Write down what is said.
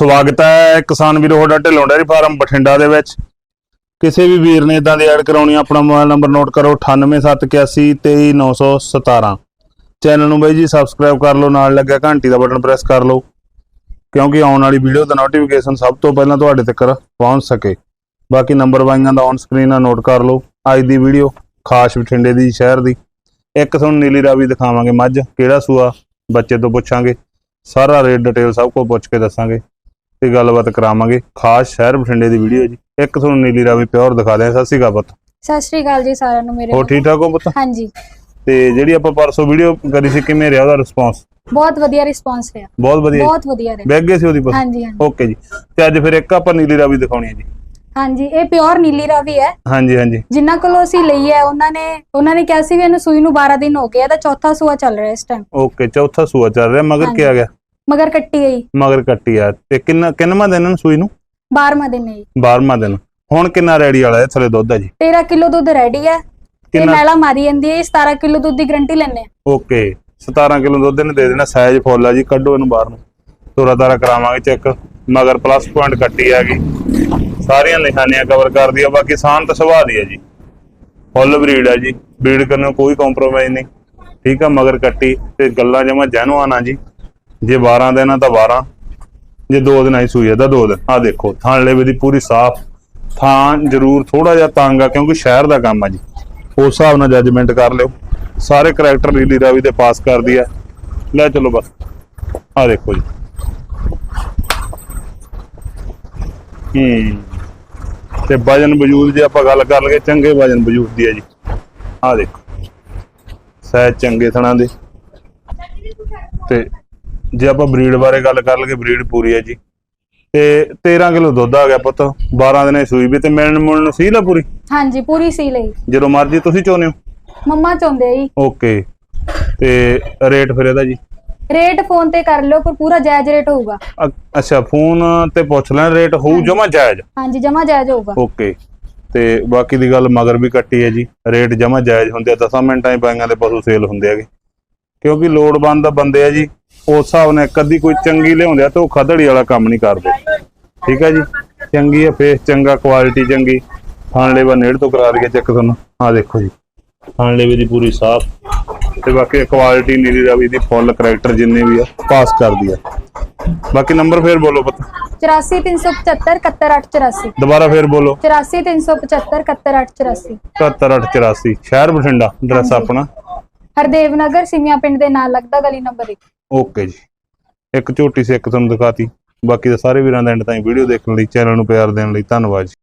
ਸਵਾਗਤ ਹੈ ਕਿਸਾਨ ਵੀਰੋ ਤੁਹਾਡਾ ਢਿੱਲੋਂ ਡੈਰੀ ਫਾਰਮ ਬਠਿੰਡਾ ਦੇ ਵਿੱਚ। ਕਿਸੇ ਵੀ ਵੀਰ ਨੇ ਇਦਾਂ ਦੀ ਐਡ ਕਰਾਉਣੀ ਆਪਣਾ ਮੋਬਾਈਲ ਨੰਬਰ ਨੋਟ ਕਰੋ 9871823917 ਚੈਨਲ ਨੂੰ ਬਾਈ ਜੀ ਸਬਸਕ੍ਰਾਈਬ ਕਰ ਲਓ, ਨਾਲ ਲੱਗਿਆ ਘੰਟੀ ਦਾ ਬਟਨ ਪ੍ਰੈਸ ਕਰ ਲਓ, ਕਿਉਂਕਿ ਆਉਣ ਵਾਲੀ ਵੀਡੀਓ ਦਾ ਨੋਟੀਫਿਕੇਸ਼ਨ ਸਭ ਤੋਂ ਪਹਿਲਾਂ ਤੁਹਾਡੇ ਤੱਕ ਪਹੁੰਚ ਸਕੇ। ਬਾਕੀ ਨੰਬਰ ਵਾਈਆਂ ਦਾ ਔਨ ਸਕਰੀਨ ਆ ਨੋਟ ਕਰ ਲਓ। ਅੱਜ ਦੀ ਵੀਡੀਓ ਖਾਸ ਬਠਿੰਡੇ ਦੀ, ਸ਼ਹਿਰ ਦੀ। ਇੱਕ ਤੁਹਾਨੂੰ ਨੀਲੀ ਰਾਵੀ ਦਿਖਾਵਾਂਗੇ ਮੱਝ, ਕਿਹੜਾ ਸੂਆ, ਬੱਚੇ ਤੋਂ ਪੁੱਛਾਂਗੇ। ਸਾਰਾ ਰੇਟ ਡਿਟੇਲ ਸਭ ਕੁਝ ਪੁੱਛ ਕੇ ਦੱਸਾਂਗੇ। ਤੇ ਗੱਲਬਾਤ ਕਰਾਵਾਂਗੇ ਖਾਸ ਸ਼ਹਿਰ ਬਠਿੰਡੇ ਦੀ ਵੀਡੀਓ ਜੀ। ਇੱਕ ਤੁਹਾਨੂੰ ਨੀਲੀ ਰਾਵੀ ਪਿਓਰ ਦਿਖਾ ਦਿਆਂ। ਸਤਿ ਸ਼੍ਰੀ ਅਕਾਲ ਪੁੱਤ। ਸਤਿ ਸ਼੍ਰੀ ਅਕਾਲ ਜੀ ਸਾਰਿਆਂ ਨੂੰ ਮੇਰੇ ਹੋਰ ਠੀਕ ਠਾਕ ਹੋ ਪੁੱਤ? ਹਾਂਜੀ। ਤੇ ਜਿਹੜੀ ਆਪਾਂ ਪਰਸੋਂ ਵੀਡੀਓ ਕਰੀ ਸੀ ਕਿਵੇਂ ਰਿਹਾ ਉਹਦਾ ਰਿਸਪੌਂਸ ਬਹੁਤ ਵਧੀਆ ਰਿਸਪੌਂਸ ਰਿਹਾ। ਬਹੁਤ ਵਧੀਆ ਬਹੁਤ ਵਧੀਆ ਰਿਹਾ। ਬੈਗ ਗਏ ਸੀ ਉਹਦੀ ਪੁੱਤ? ਹਾਂਜੀ ਹਾਂਜੀ। ਓਕੇ ਜੀ। ਤੇ ਅੱਜ ਫਿਰ ਇੱਕ ਆਪਾਂ ਨੀਲੀ ਰਾਵੀ ਦਿਖਾਉਣੀ ਹੈ ਜੀ। ਹਾਂਜੀ ਇਹ ਪਿਓਰ ਨੀਲੀ ਰਾਵੀ ਹੈ। ਹਾਂਜੀ ਹਾਂਜੀ। ਜਿਨ੍ਹਾਂ ਕੋਲੋਂ ਅਸੀਂ ਲਈ ਹੈ ਉਹਨਾਂ ਨੇ ਉਹਨਾਂ ਨੇ ਕਿਹਾ ਸੀ ਵੀ ਇਹਨੂੰ ਸੂਈ ਨੂੰ 12 ਦਿਨ ਹੋ ਗਏ ਇਹਦਾ ਚੌਥਾ ਸੂਆ ਚੱਲ ਰਿਹਾ ਇਸ ਟਾਈਮ ਓਕੇ ਚੌਥਾ ਸੂਆ ਚੱਲ ਰਿਹਾ ਮਗਰ ਕੀ ਆ ਗਿਆ? ਮਗਰ ਕੱਟੀ ਗਈ। ਮਗਰ ਕੱਟੀ ਆ। ਤੇ ਕਿੰਨਾ ਕਿੰਨਵਾਂ ਦਿਨ ਨੂੰ ਸੂਈ ਨੂੰ? 12ਵਾਂ ਦਿਨ ਹੈ ਜੀ। 12ਵਾਂ ਦਿਨ। ਹੁਣ ਕਿੰਨਾ ਰੈਡੀ ਵਾਲਾ ਹੈ ਥਲੇ ਦੁੱਧ ਹੈ ਜੀ? 13 ਕਿਲੋ ਦੁੱਧ ਰੈਡੀ ਹੈ। ਤੇ ਕਿੰਨਾ? ਮੈਲਾ ਮਾਰੀ ਜਾਂਦੀ ਹੈ 17 ਕਿਲੋ ਦੁੱਧ ਦੀ ਗਰੰਟੀ ਲੈਣੇ ਓਕੇ। 17 ਕਿਲੋ ਦੁੱਧ ਇਹਨੇ ਦੇ ਦੇਣਾ ਸਾਈਜ਼ ਫੁੱਲ ਆ ਜੀ ਕੱਢੋ ਇਹਨੂੰ ਬਾਹਰ ਨੂੰ। ਤੋਰਾ ਤਾਰਾ ਕਰਾਵਾਂਗੇ ਚੈੱਕ। ਮਗਰ ਪਲੱਸ ਪੁਆਇੰਟ ਕੱਟੀ ਆ ਗਈ। ਸਾਰੀਆਂ ਨਿਸ਼ਾਨੀਆਂ ਕਵਰ ਕਰਦੀ ਆ ਬਾਕੀ ਸ਼ਾਂਤ ਸੁਭਾਅ ਦੀ ਆ ਜੀ। ਫੁੱਲ ਬਰੀਡ ਆ ਜੀ। ਬਰੀਡ ਕਰਨ ਨੂੰ ਕੋਈ ਕੰਪਰੋਮਾਈਜ਼ ਨਹੀਂ। ਠੀਕ ਆ ਮਗਰ ਕੱਟੀ ਤੇ ਗੱਲਾਂ ਜਮਾ ਜੈਨੂਆਨ ਆ ਜੀ। ਜੇ 12 ਦਿਨ ਆ ਤਾਂ 12 ਜੇ 2 ਦਿਨ ਆਈ ਸੂਈ ਆ ਤਾਂ 2 ਦਿਨ। ਆ ਦੇਖੋ, ਥਾਂ ਲੇਵੇ ਦੀ ਪੂਰੀ ਸਾਫ਼। ਥਾਂ ਜ਼ਰੂਰ ਥੋੜਾ ਜਿਹਾ ਤੰਗ ਆ, ਕਿਉਂਕਿ ਸ਼ਹਿਰ ਦਾ ਕੰਮ ਆ ਜੀ। ਉਸ ਹਿਸਾਬ ਨਾਲ ਜੱਜਮੈਂਟ ਕਰ ਲਿਓ। ਸਾਰੇ ਕਰੈਕਟਰ ਨੀਲੀ ਰਾਵੀ ਦੇ ਪਾਸ ਕਰਦੀ ਆ। ਲੈ ਚਲੋ ਬਸ। ਆ ਦੇਖੋ ਜੀ। ਹੂੰ। ਤੇ ਵਜਨ ਵਜੂਦ ਜੇ ਆਪਾਂ ਗੱਲ ਕਰ ਲਈਏ, ਚੰਗੇ ਵਜਨ ਵਜੂਦ ਦੀ ਆ ਜੀ। ਆ ਦੇਖੋ। ਸਹਿ ਚੰਗੇ ਥਣਾ ਦੇ। ਤੇ ਜੇ ਆਪਾਂ ਬਰੀਡ ਬਾਰੇ ਗੱਲ ਕਰ ਲਈਏ ਬਰੀਡ ਪੂਰੀ ਹੈ ਜੀ। ਤੇ 13 ਕਿਲੋ ਦੁੱਧ ਆ ਗਿਆ ਪੁੱਤ 12 ਦਿਨੇ ਸੂਈ ਵੀ ਤੇ ਮਿਲਣ ਮੁਲਣ ਨੂੰ ਸੀਲ ਆ ਪੂਰੀ? ਹਾਂਜੀ ਪੂਰੀ ਸੀ ਲਈ ਜਦੋਂ ਮਰਜ਼ੀ ਤੁਸੀਂ ਚਾਹੁੰਦੇ ਹੋ। ਮੰਮਾ ਚਾਹੁੰਦੇ ਆ ਜੀ। ਓਕੇ ਤੇ ਰੇਟ ਫਿਰ ਇਹਦਾ ਜੀ? ਰੇਟ ਫੋਨ ਤੇ ਕਰ ਲਿਓ ਪਰ ਪੂਰਾ ਜਾਇਜ਼ ਰੇਟ ਹੋਊਗਾ। ਅੱਛਾ ਫੋਨ ਤੇ ਪੁੱਛ ਲੈਣ ਰੇਟ ਹੋਊ ਜਮਾ ਜਾਇਜ਼? ਹਾਂਜੀ ਜਮਾ ਜਾਇਜ਼ ਹੋਊਗਾ। ਓਕੇ ਤੇ ਬਾਕੀ ਦੀ ਗੱਲ ਮਗਰ ਵੀ ਕੱਟੀ ਹੈ ਜੀ। ਰੇਟ ਜਮਾ ਜਾਇਜ਼ ਹੁੰਦੇ ਆ 10 ਮਿੰਟਾਂ ਹੀ ਪਾਈਆਂ ਦੇ ਪਸ਼ੂ ਸੇਲ ਹੁੰਦੇ ਹੈਗੇ। ਕਿਉਂਕਿ ਲੋੜਵੰਦ ਬੰਦੇ ਆ ਜੀ ਉਸ ਹਿਸਾਬ ਨਾਲ ਅੱਧੀ ਕੋਈ ਚੰਗੀ ਲਿਆਉਂਦੇ ਆ ਤੇ ਉਹ ਖਦੜੀ ਵਾਲਾ ਕੰਮ ਨਹੀਂ ਕਰਦੇ। ਠੀਕ ਹੈ ਜੀ? ਚੰਗੀ ਆ ਫੇਸ ਚੰਗਾ ਕੁਆਲਿਟੀ ਚੰਗੀ। ਖਾਣ ਲੈਵਾ ਨੇੜ ਤੋਂ ਕਰਾ ਦਈਏ ਚੈੱਕ ਤੁਹਾਨੂੰ। ਆ ਦੇਖੋ ਜੀ। ਖਾਣ ਲੈਵੇ ਦੀ ਪੂਰੀ ਸਾਫ਼ ਤੇ ਬਾਕੀ ਕੁਆਲਿਟੀ ਨੀਲੀ ਰਾਵੀ ਦੀ ਫੁੱਲ ਕਰੈਕਟਰ ਜਿੰਨੇ ਵੀ ਆ ਪਾਸ ਕਰਦੀ ਆ। ਬਾਕੀ ਨੰਬਰ ਫੇਰ ਬੋਲੋ ਪਤਾ। 84375 71884 ਦੁਬਾਰਾ ਫੇਰ ਬੋਲੋ। 84375 71884 77884 ਸ਼ਹਿਰ ਬਠਿੰਡਾ ਐਡਰੈਸ। ਆਪਣਾ। ਹਰਦੇਵ ਨਗਰ ਸਿਮਿਆ ਪਿੰਡ ਦੇ ਨਾਲ ਲੱਗਦਾ ਗਲੀ ਨੰਬਰ 1 ਓਕੇ ਜੀ। ਇੱਕ ਝੋਟੀ ਸੀ ਇੱਕ ਤੁਹਾਨੂੰ ਦਿਖਾਤੀ। ਬਾਕੀ ਦੇ ਸਾਰੇ ਵੀਰਾਂ ਦਾ ਐਂਡ ਤਾਈਂ ਵੀਡੀਓ ਦੇਖਣ ਲਈ ਚੈਨਲ ਨੂੰ ਪਿਆਰ ਦੇਣ ਲਈ ਧੰਨਵਾਦ ਜੀ।